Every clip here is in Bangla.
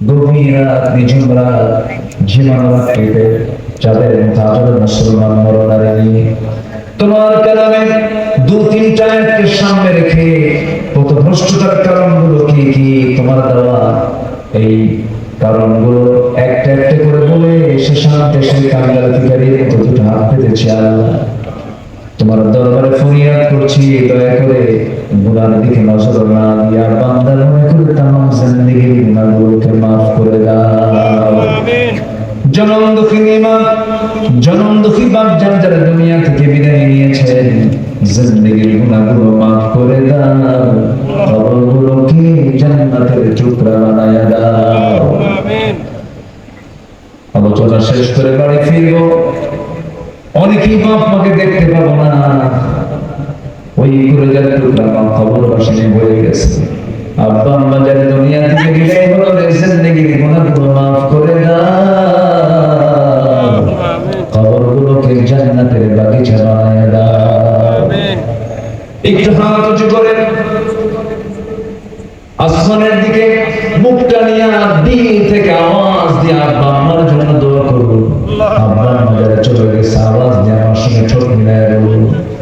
গভীর রাত নিঝুম তোমার একটা একটা করে বলে শেষান্তে সেই কাঙ্গালাধিকারীর মতো দুটো তোমার দরবারে ফরিয়াদ করছি, দয়া করে গুনার দিকে নজর না দিয়া বান্দার করে তামাম জিন্দেগির গুনাহগুলোকে মাফ করে দাও। জনম দুঃখী নিমা জনম দুঃখী বাপ যারা দুনিয়া থেকে বিদায় নিয়েছেন জিন্দেগির গুনাহগুলো মাফ করে দাও। কবরগুলোকে জান্নাতের টুকরা বানায়া দাও। আলোচনা শেষ করে বাড়ি ফিরবো। অনেকেই বাপ মাকে দেখতে পাবো না। ওই যার টুকরা খবর বাসনে হয়ে গেছে। আব্বা আম্মা দুনিয়া থেকে বিদায় হলো রে জিন্দেগির গুনাহগুলো মাফ করে দাও। কবরগুলোকে জান্নাতের বাগিচা বানায় দাও। একটু হাত উঁচু করে। আসমানের দিকে মুখটা নিয়ে দিল থেকে আওয়াজ দিয়ে আব্বা আম্মার জন্য দোয়া করব। আব্বা আম্মা চলে গেছে আওয়াজ দিয়ে আমার সঙ্গে ঠোঁট মিলায় বলুন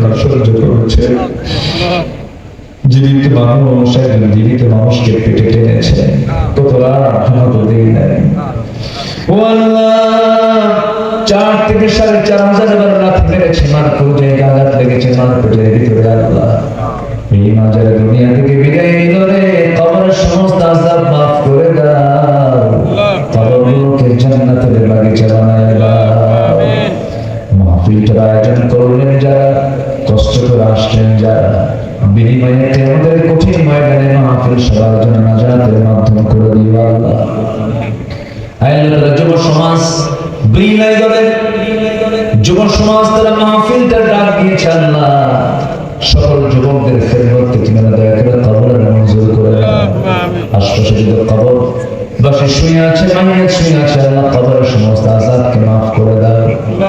তারা সহ্য করেছে। জীবিত মানুষ একজন জীবিত মানুষকে পেটে টেনেছে। চার থেকে সাড়ে চার হাজার বার রাত মেরেছে, মার পেটে আঘাত লেগেছে, মার পেটের ভিতরে আল্লাহ। এই মাঝারে দুনিয়া থেকে বিদায় রে। বিনিময়ে আমাদের কঠিন ময়দানে মাহফিল সবার জন্য নাজাতের মাধ্যম করে দিও আল্লাহ। আল্লাহ যুব সমাজ বিলাই দলের যুব সমাজ তারা মাহফিলটা ডাক দিয়েছে আল্লাহ। সকল যুবকদের খেদমতকে তুমি দয়া করে কবরের মঞ্জুর করে আশপাশে যদি কবর, বাসে শুয়ে আছে, মানিয়ে শুয়ে আছে আল্লাহ, কবরের সমস্ত আজাদকে মাফ করে দাও।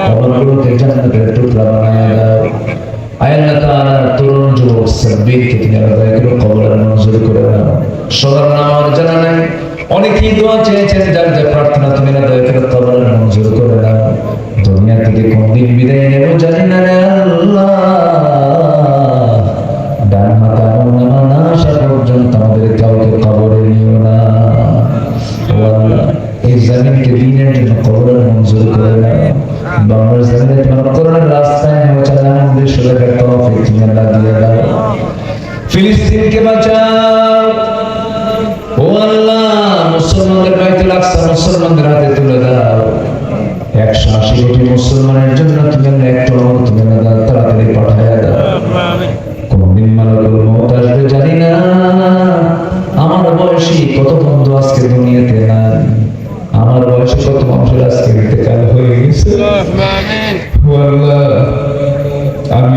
কবরগুলোকে জান্নাতের টুকরা বানায় দাও। আয়াল্লাহ তাআলার তরুণ যুবক সাব্বিরকে তুমি দয়া করে কবরের মঞ্জুর করে দাও। সবার নাম আমার জানা নাই। অনেকেই দোয়া চেয়েছেন, যার যার প্রার্থনা তুমি না করে কবরের মঞ্জুর করে দাও। দুনিয়া থেকে কোনদিন বিদায় নেব জানি না রে আল্লাহ। আল্লাহ দিয়ে দাও ফিলিস্তিনকে বাঁচাও। ও আল্লাহ, মুসলমানদের বাইতুল আকসা মুসলমানদের হাতে তুলে দাও। একশো আশি কোটি মুসলমানের জন্য তুমি একটু রহমত তুমি তাড়াতাড়ি পাঠায় দাও। কোনদিন মালাকুল মউত আসবে জানি না। আমার বয়সী কত বন্ধু আজকে দুনিয়াতে নাই। আমার বয়সে কত মানুষের আজকে ইন্তেকাল হয়ে গেছে।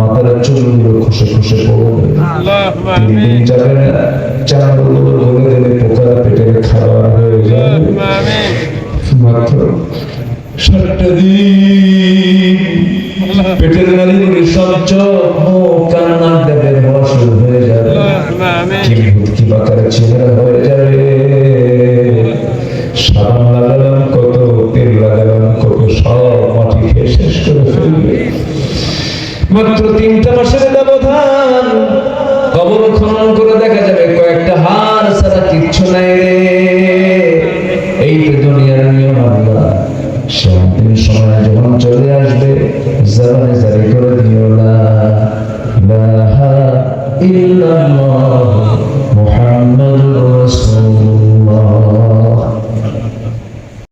মাথার চুলগুলো খুশে খুশে পড়বে তিন দিন দেবে পোকার পেটের খাবার হয়ে যাবে মাত্র সাতটা দিন পেটের নালীগুলি সব চোখ মুখ হওয়া শুরু হয়ে যাবে। কি ভূতকি বাকার চেহারা জারি করে